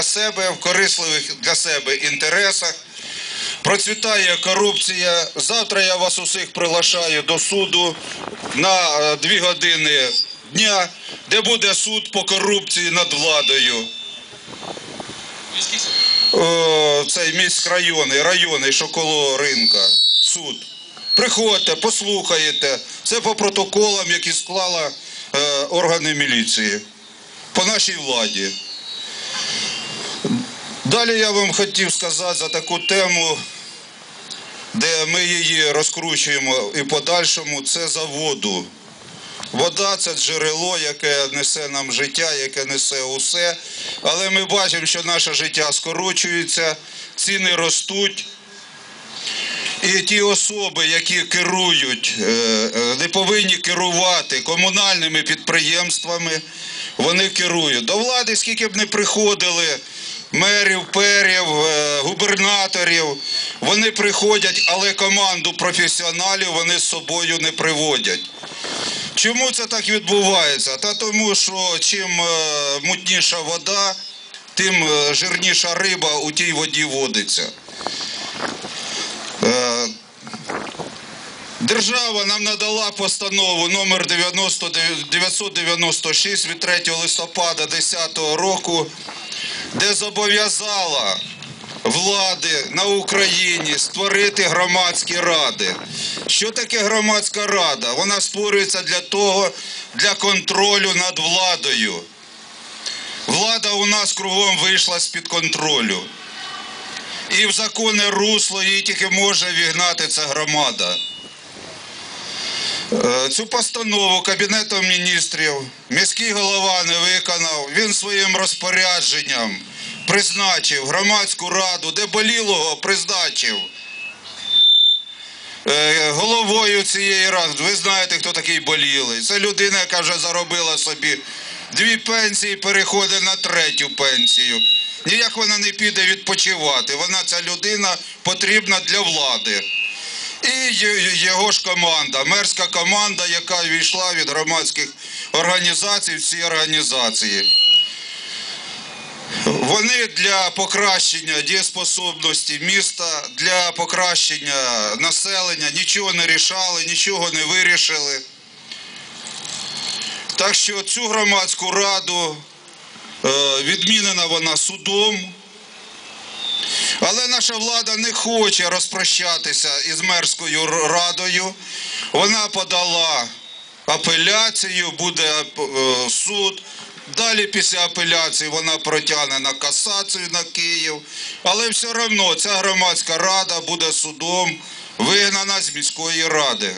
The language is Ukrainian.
для себе, в корисливих для себе інтересах. Процвітає корупція. Завтра я вас усіх приглашаю до суду на е, дві години дня, де буде суд по корупції над владою. О, цей міськрайонний, районний, що коло ринка, суд. Приходьте, послухаєте. Це по протоколам, які склала е, органи міліції по нашій владі. Далі я вам хотів сказати за таку тему, де ми її розкручуємо і подальшому, це за воду. Вода це джерело, яке несе нам життя, яке несе усе. Але ми бачимо, що наше життя скорочується, ціни ростуть. І ті особи, які керують, е, е, не повинні керувати комунальними підприємствами, вони керують. До влади, скільки б не приходили мерів, перів, е, губернаторів, вони приходять, але команду професіоналів вони з собою не приводять. Чому це так відбувається? Та тому, що чим е, мутніша вода, тим е, жирніша риба у тій воді водиться. Держава нам надала постанову номер 90 996 від 3 листопада 2010 року, де зобов'язала влади на Україні створити громадські ради. Що таке громадська рада? Вона створюється для того, для контролю над владою. Влада у нас кругом вийшла з-під контролю. І в законне русло її тільки може вігнати ця громада. Е, Цю постанову Кабінетом міністрів міський голова не виконав. Він своїм розпорядженням призначив громадську раду, де болілого призначив. Е, Головою цієї ради, ви знаєте, хто такий болілий. Це людина, яка вже заробила собі дві пенсії, переходить на третю пенсію. Ніяк вона не піде відпочивати. Вона ця людина потрібна для влади. І його ж команда, мерська команда, яка війшла від громадських організацій в ці організації. Вони для покращення дієспособності міста, для покращення населення нічого не рішали, нічого не вирішили. Так що цю громадську раду е, відмінена вона судом. Але наша влада не хоче розпрощатися із мерською радою. Вона подала апеляцію, буде е, суд. Далі після апеляції вона протягне на касацію на Київ. Але все одно ця громадська рада буде судом вигнана з міської ради.